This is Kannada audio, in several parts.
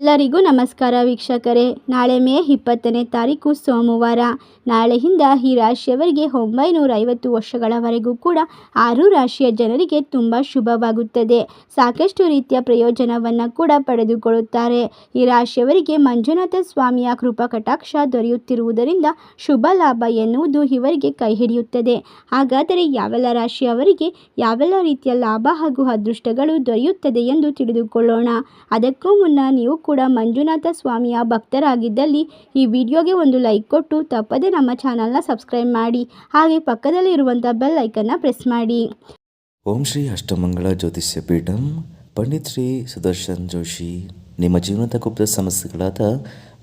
ಎಲ್ಲರಿಗೂ ನಮಸ್ಕಾರ ವೀಕ್ಷಕರೇ. ನಾಳೆ ಮೇ ಇಪ್ಪತ್ತನೇ ತಾರೀಕು ಸೋಮವಾರ. ನಾಳೆಯಿಂದ ಈ ರಾಶಿಯವರಿಗೆ ಒಂಬೈನೂರ ಐವತ್ತು ವರ್ಷಗಳವರೆಗೂ ಕೂಡ ಆರು ರಾಶಿಯ ಜನರಿಗೆ ತುಂಬ ಶುಭವಾಗುತ್ತದೆ. ಸಾಕಷ್ಟು ರೀತಿಯ ಪ್ರಯೋಜನವನ್ನು ಕೂಡ ಪಡೆದುಕೊಳ್ಳುತ್ತಾರೆ. ಈ ರಾಶಿಯವರಿಗೆ ಮಂಜುನಾಥ ಸ್ವಾಮಿಯ ಕೃಪಾ ಕಟಾಕ್ಷ ದೊರೆಯುತ್ತಿರುವುದರಿಂದ ಶುಭ ಲಾಭ ಎನ್ನುವುದು ಇವರಿಗೆ ಕೈ ಹಿಡಿಯುತ್ತದೆ. ಹಾಗಾದರೆ ಯಾವೆಲ್ಲ ರಾಶಿಯವರಿಗೆ ಯಾವೆಲ್ಲ ರೀತಿಯ ಲಾಭ ಹಾಗೂ ಅದೃಷ್ಟಗಳು ದೊರೆಯುತ್ತದೆ ಎಂದು ತಿಳಿದುಕೊಳ್ಳೋಣ. ಅದಕ್ಕೂ ಮುನ್ನ ನೀವು ಕೂಡ ಮಂಜುನಾಥ ಸ್ವಾಮಿಯ ಭಕ್ತರಾಗಿದ್ದಲ್ಲಿ ಈ ವಿಡಿಯೋಗೆ ಒಂದು ಲೈಕ್ ಕೊಟ್ಟು ತಪ್ಪದೇ ನಮ್ಮ ಚಾನಲ್ನ ಸಬ್ಸ್ಕ್ರೈಬ್ ಮಾಡಿ. ಹಾಗೆ ಪಕ್ಕದಲ್ಲಿ ಇರುವಂಥ ಬೆಲ್ ಐಕನ್ನ ಪ್ರೆಸ್ ಮಾಡಿ. ಓಂ ಶ್ರೀ ಅಷ್ಟಮಂಗಳ ಜ್ಯೋತಿಷ್ಯ ಪೀಠಂ, ಪಂಡಿತ್ ಶ್ರೀ ಸುದರ್ಶನ್ ಜೋಶಿ. ನಿಮ್ಮ ಜೀವನದ ಗುಪ್ತ ಸಮಸ್ಯೆಗಳಾದ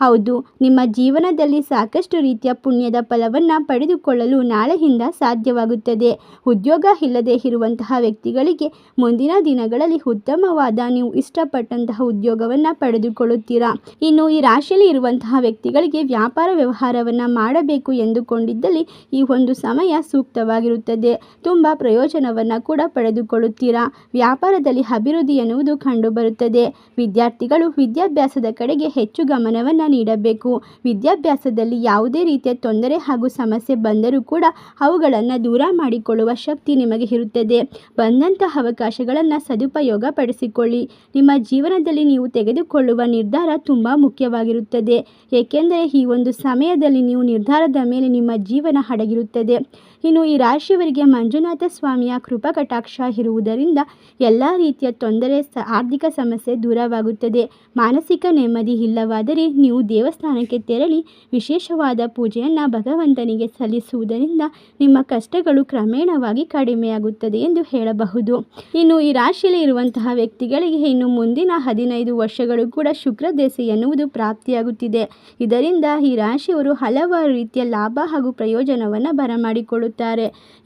ಹೌದು, ನಿಮ್ಮ ಜೀವನದಲ್ಲಿ ಸಾಕಷ್ಟು ರೀತಿಯ ಪುಣ್ಯದ ಫಲವನ್ನು ಪಡೆದುಕೊಳ್ಳಲು ನಾಳೆಯಿಂದ ಸಾಧ್ಯವಾಗುತ್ತದೆ. ಉದ್ಯೋಗ ಇಲ್ಲದೆ ಇರುವಂತಹ ವ್ಯಕ್ತಿಗಳಿಗೆ ಮುಂದಿನ ದಿನಗಳಲ್ಲಿ ಉತ್ತಮವಾದ ನೀವು ಇಷ್ಟಪಟ್ಟಂತಹ ಉದ್ಯೋಗವನ್ನು ಪಡೆದುಕೊಳ್ಳುತ್ತೀರಾ? ಇನ್ನು ಈ ರಾಶಿಯಲ್ಲಿ ಇರುವಂತಹ ವ್ಯಕ್ತಿಗಳಿಗೆ ವ್ಯಾಪಾರ ವ್ಯವಹಾರವನ್ನು ಮಾಡಬೇಕು ಎಂದುಕೊಂಡಿದ್ದಲ್ಲಿ ಈ ಒಂದು ಸಮಯ ಸೂಕ್ತವಾಗಿರುತ್ತದೆ. ತುಂಬ ಪ್ರಯೋಜನವನ್ನು ಕೂಡ ಪಡೆದುಕೊಳ್ಳುತ್ತೀರಾ? ವ್ಯಾಪಾರದಲ್ಲಿ ಅಭಿವೃದ್ಧಿ ಎನ್ನುವುದು ಕಂಡುಬರುತ್ತದೆ. ವಿದ್ಯಾರ್ಥಿಗಳು ವಿದ್ಯಾಭ್ಯಾಸದ ಕಡೆಗೆ ಹೆಚ್ಚು ಗಮನವನ್ನು ನೀಡಬೇಕು. ವಿದ್ಯಾಭ್ಯಾಸದಲ್ಲಿ ಯಾವುದೇ ರೀತಿಯ ತೊಂದರೆ ಹಾಗೂ ಸಮಸ್ಯೆ ಬಂದರೂ ಕೂಡ ಅವುಗಳನ್ನು ದೂರ ಮಾಡಿಕೊಳ್ಳುವ ಶಕ್ತಿ ನಿಮಗೆ ಇರುತ್ತದೆ. ಬಂದಂತಹ ಅವಕಾಶಗಳನ್ನು ಸದುಪಯೋಗ ಪಡಿಸಿಕೊಳ್ಳಿ. ನಿಮ್ಮ ಜೀವನದಲ್ಲಿ ನೀವು ತೆಗೆದುಕೊಳ್ಳುವ ನಿರ್ಧಾರ ತುಂಬ ಮುಖ್ಯವಾಗಿರುತ್ತದೆ. ಏಕೆಂದರೆ ಈ ಒಂದು ಸಮಯದಲ್ಲಿ ನೀವು ನಿರ್ಧಾರದ ಮೇಲೆ ನಿಮ್ಮ ಜೀವನ ಅಡಗಿರುತ್ತದೆ ಇನ್ನು ಈ ರಾಶಿಯವರಿಗೆ ಮಂಜುನಾಥ ಸ್ವಾಮಿಯ ಕೃಪಾ ಕಟಾಕ್ಷ ಇರುವುದರಿಂದ ಎಲ್ಲ ರೀತಿಯ ತೊಂದರೆ ಆರ್ಥಿಕ ಸಮಸ್ಯೆ ದೂರವಾಗುತ್ತದೆ. ಮಾನಸಿಕ ನೆಮ್ಮದಿ ಇಲ್ಲವಾದರೆ ನೀವು ದೇವಸ್ಥಾನಕ್ಕೆ ತೆರಳಿ ವಿಶೇಷವಾದ ಪೂಜೆಯನ್ನು ಭಗವಂತನಿಗೆ ಸಲ್ಲಿಸುವುದರಿಂದ ನಿಮ್ಮ ಕಷ್ಟಗಳು ಕ್ರಮೇಣವಾಗಿ ಕಡಿಮೆಯಾಗುತ್ತದೆ ಎಂದು ಹೇಳಬಹುದು. ಇನ್ನು ಈ ರಾಶಿಯಲ್ಲಿ ಇರುವಂತಹ ವ್ಯಕ್ತಿಗಳಿಗೆ ಇನ್ನು ಮುಂದಿನ ಹದಿನೈದು ವರ್ಷಗಳು ಕೂಡ ಶುಕ್ರ ದೆಸೆ ಎನ್ನುವುದು ಪ್ರಾಪ್ತಿಯಾಗುತ್ತಿದೆ. ಇದರಿಂದ ಈ ರಾಶಿಯವರು ಹಲವಾರು ರೀತಿಯ ಲಾಭ ಹಾಗೂ ಪ್ರಯೋಜನವನ್ನು ಬರಮಾಡಿಕೊಳ್ಳುತ್ತಾರೆ.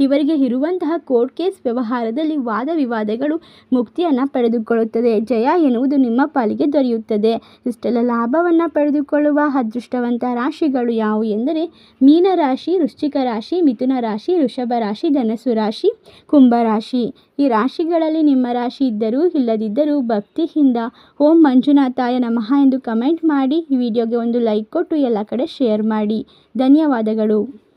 ಇವರಿಗೆ ಇರುವಂತಹ ಕೋರ್ಟ್ ಕೇಸ್ ವ್ಯವಹಾರದಲ್ಲಿ ವಾದ ವಿವಾದಗಳು ಮುಕ್ತಿಯನ್ನು ಪಡೆದುಕೊಳ್ಳುತ್ತದೆ. ಜಯ ಎನ್ನುವುದು ನಿಮ್ಮ ಪಾಲಿಗೆ ದೊರೆಯುತ್ತದೆ. ಇಷ್ಟೆಲ್ಲ ಲಾಭವನ್ನು ಪಡೆದುಕೊಳ್ಳುವ ಅದೃಷ್ಟವಂತ ರಾಶಿಗಳು ಯಾವುವು ಎಂದರೆ ಮೀನರಾಶಿ, ವೃಶ್ಚಿಕ ರಾಶಿ, ಮಿಥುನ ರಾಶಿ, ವೃಷಭ ರಾಶಿ ಧನಸು ರಾಶಿ ಕುಂಭರಾಶಿ ಈ ರಾಶಿಗಳಲ್ಲಿ ನಿಮ್ಮ ರಾಶಿ ಇದ್ದರೂ ಇಲ್ಲದಿದ್ದರೂ ಭಕ್ತಿಯಿಂದ ಓಂ ಮಂಜುನಾಥಾಯ ನಮಃ ಎಂದು ಕಮೆಂಟ್ ಮಾಡಿ. ಈ ವಿಡಿಯೋಗೆ ಒಂದು ಲೈಕ್ ಕೊಟ್ಟು ಎಲ್ಲ ಕಡೆ ಶೇರ್ ಮಾಡಿ. ಧನ್ಯವಾದಗಳು.